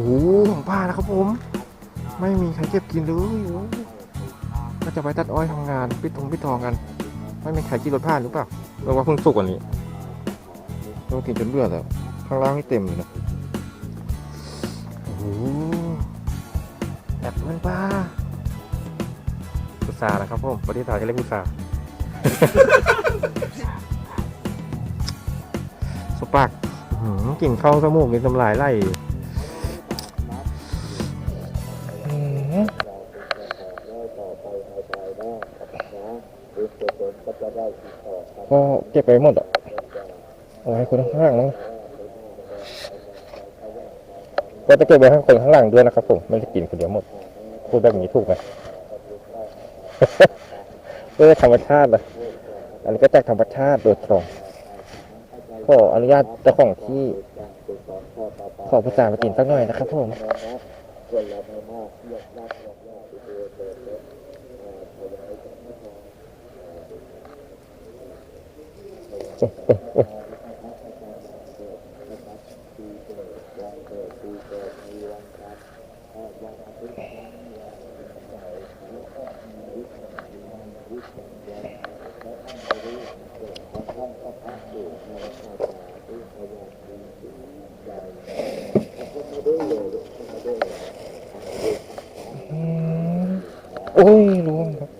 อ้โหของป้านะครับผม ไม่มีใครเก็บกินเลยโอ้โหก็จะไปตัดอ้อยทำงานปิดทงปิดทองกัน ไม่มีใครกินรถผ่านหรือเปล่าเรียกว่าเพิ่งสุกวันนี้เรากินจนเบื่อแล้วข้างล่างนี่เต็มเลยนะโอ้โหแอปเปิลป้าพุทรานะครับผมประเทศไทยก็เรียกพุทราสปักอื้อหือกลิ่นเข้าสมูกมีน้ำลายไหล ก็เก็บไปหมดอะเอาไว้ให้คนข้างล่างมั้งก็จะเก็บไว้ให้คนข้างหลังด้วยนะครับผมไม่ได้กินคนเดียวหมด พูดแบบนี้ถูกไหม เพื่อธรรมชาติเลยอันนี้ก็จากธรรมชาติโดยตรงขออนุญาตเจ้าของที่ขอผู้จามากินสักหน่อยนะครับผม คนละไม่มากยกรักยกยากที่ตัวเกิดแล้วถวายกับพระพรวันเกิดปีเกิดมีวันครับวันอาทิตย์วันใส่หัวข้อมีวิธีมีวิธีวันและอันรู้เกิดวันท่านก็พักอยู่ในภาษาที่พยายามดีใจ โอ้ยรู้ครับ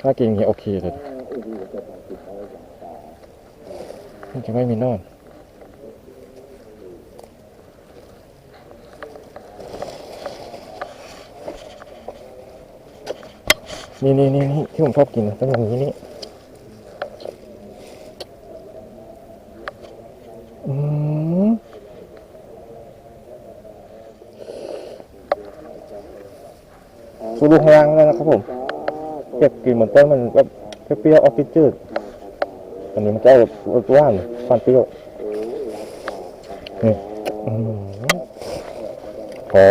ถ้ากินอย่างนี้โอเคเลยมันจะไม่มีนอนนี่นี่นี่นี่ที่ผมชอบกินต้องอย่างนี้นี่ อืม สูรูข้างล่างแล้วนะครับผมเก็บกลินเหมือนต้นมันแบบเปรี้ยวๆออกจืดๆอันนี้มันจะแบบหวานฟันเปรี้ยวนี่อืมพอ